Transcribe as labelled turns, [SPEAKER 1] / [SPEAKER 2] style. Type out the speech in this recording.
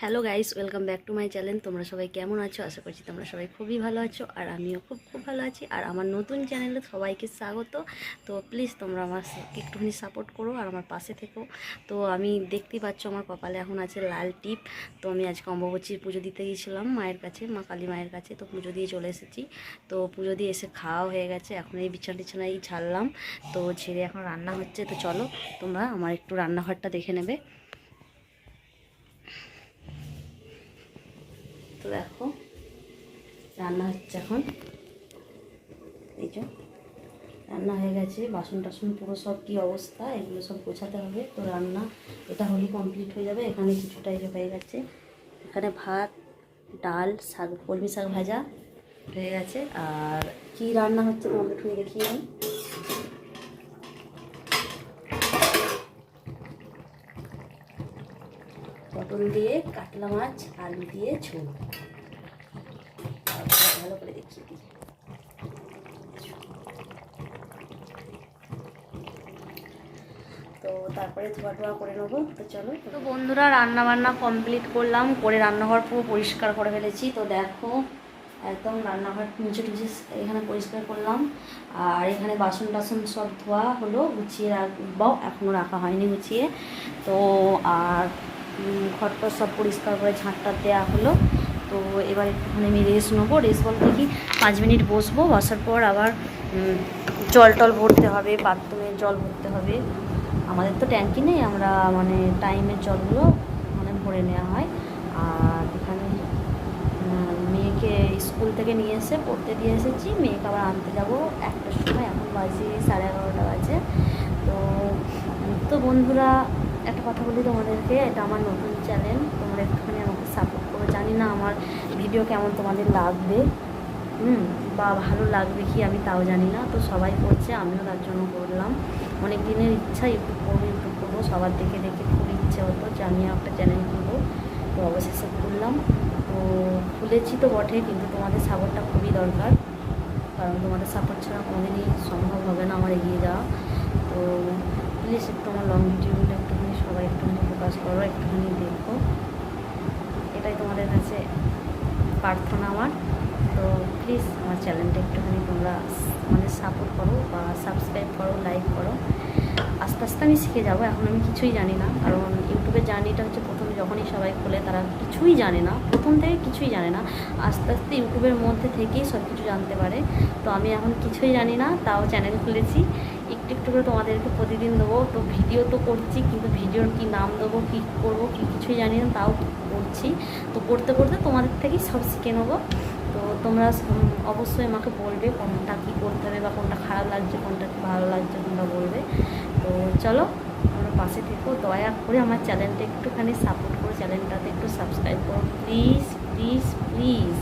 [SPEAKER 1] Hello guys welcome back to my channel তোমরা সবাই কেমন আছো? আশা করছি তোমরা সবাই খুবই ভালো আছো, আর আমিও খুব খুব ভালো আছি। আর আমার নতুন চ্যানেলে সবাইকে স্বাগত। তো প্লিজ তোমরা আমার একটুখানি সাপোর্ট করো আর আমার পাশে থেকো। তো আমি দেখতেই পাচ্ছ আমার কপালে এখন আছে লাল টিপ। তো আমি আজকে অম্বুবচীর পুজো দিতে গিয়েছিলাম মায়ের কাছে, মা কালী মায়ের কাছে। তো পুজো দিয়ে চলে এসেছি। তো পুজো দিয়ে এসে খাওয়া হয়ে গেছে। এখন এই বিছানা টিছানাই ছাড়লাম। তো ছেড়ে এখন রান্না হচ্ছে। তো চলো তোমরা আমার একটু রান্নাঘরটা দেখে নেবে। তো দেখো, রান্না হচ্ছে এখন। এই যে, রান্না হয়ে গেছে, বাসন টাসন পুরো সব কী অবস্থা, এগুলো সব গোছাতে হবে। তো রান্না, এটা হলেই কমপ্লিট হয়ে যাবে, এখানে কিছুটা যে হয়ে গেছে। এখানে ভাত, ডাল, শাক, কলমি শাক ভাজা হয়ে গেছে। আর কি রান্না হচ্ছে তোমাকে একটু দেখিয়ে পটল দিয়ে কাতলা মাছ, আলু দিয়ে ঝোল। ভালো করে দেখিয়ে দিই। তো তারপরে ধোয়া টোয়া করে নেব। তো চলো। তো বন্ধুরা রান্না বান্না কমপ্লিট করলাম, করে রান্নাঘর পুরো পরিষ্কার করে ফেলেছি। তো দেখো, একদম রান্নাঘর নিচে টুচে এখানে পরিষ্কার করলাম। আর এখানে বাসন টাসন সব ধোয়া হলো, গুছিয়ে রাখব। এখনও রাখা হয়নি গুছিয়ে। তো আর ঘরটা সব পরিষ্কার করে ঝাঁটটা দেওয়া হলো। তো এবার একটুখানি আমি রেস্ট নেব। রেস্ট বলতে কি, পাঁচ মিনিট বসবো, বসার পর আবার জল টল ভরতে হবে বাথরুমে জল ভরতে হবে। আমাদের তো ট্যাঙ্কি নেই, আমরা মানে টাইমের জলগুলো মানে ভরে নেওয়া হয়। আর এখানে মেয়েকে স্কুল থেকে নিয়ে এসে পড়তে দিয়ে এসেছি। মেয়েকে আবার আনতে যাব একটার সময়, এখন বাজে সাড়ে এগারোটা বাজে। তো তো বন্ধুরা একটা কথা বলি তোমাদেরকে, এটা আমার নতুন চ্যানেল তোমরা একটুখানি আমাকে সাপোর্ট করো। জানি না আমার ভিডিও কেমন তোমাদের লাগবে, হুম, বা ভালো লাগবে কি আমি তাও জানি না, তো সবাই করছে, আমিও তার জন্য করলাম। অনেক দিনের ইচ্ছা ইউটিউব করব ইউটিউব করব, সবার দেখে দেখে খুব ইচ্ছে হতো যে আমিও একটা চ্যানেল খুলবো তো অবশেষে খুললাম তো খুলেছি তো বটে, কিন্তু তোমাদের সাপোর্টটা খুবই দরকার, কারণ তোমাদের সাপোর্ট ছাড়া কোনোদিনই সম্ভব হবে না আমার এগিয়ে যাওয়া। তো প্লিজ একটু আমার লং ভিডিওগুলো একটুখানি সবাই একটুখানি ফোকাস করো, একটুখানি দেখো। এটাই তোমাদের কাছে প্রার্থনা আমার। তো প্লিজ আমার চ্যানেলটা একটুখানি তোমরা মানে সাপোর্ট করো বা সাবস্ক্রাইব করো লাইক করো। আস্তে আস্তে আমি শিখে যাব, এখন আমি কিছুই জানি না। কারণ ইউটিউবের জার্নিটা হচ্ছে প্রথমে যখনই সবাই খোলে তারা কিছুই জানে না। প্রথম থেকে কিছুই জানে না। আস্তে আস্তে ইউটিউবের মধ্যে থেকেই সব কিছু জানতে পারে। তো আমি এখন কিছুই জানি না, তাও চ্যানেল খুলেছি। একটু একটু করে তোমাদেরকে প্রতিদিন দেবো। তো ভিডিও তো করছি, কিন্তু ভিডিওর কি নাম দেবো, কী করব, কি কিছুই জানি না, তাও করছি। তো করতে করতে তোমাদের থেকেই সব শিখে নেব। তো তোমরা অবশ্যই আমাকে বলবে কোনটা কী করতে হবে বা কোনটা খারাপ লাগছে, কোনটা ভালো লাগছে, তোমরা বলবে। তো চলো, আমরা পাশে থেকো। দয়া করে আমার চ্যানেলটা একটুখানি সাপোর্ট করো, চ্যানেলটাতে একটু সাবস্ক্রাইব করো। Please please please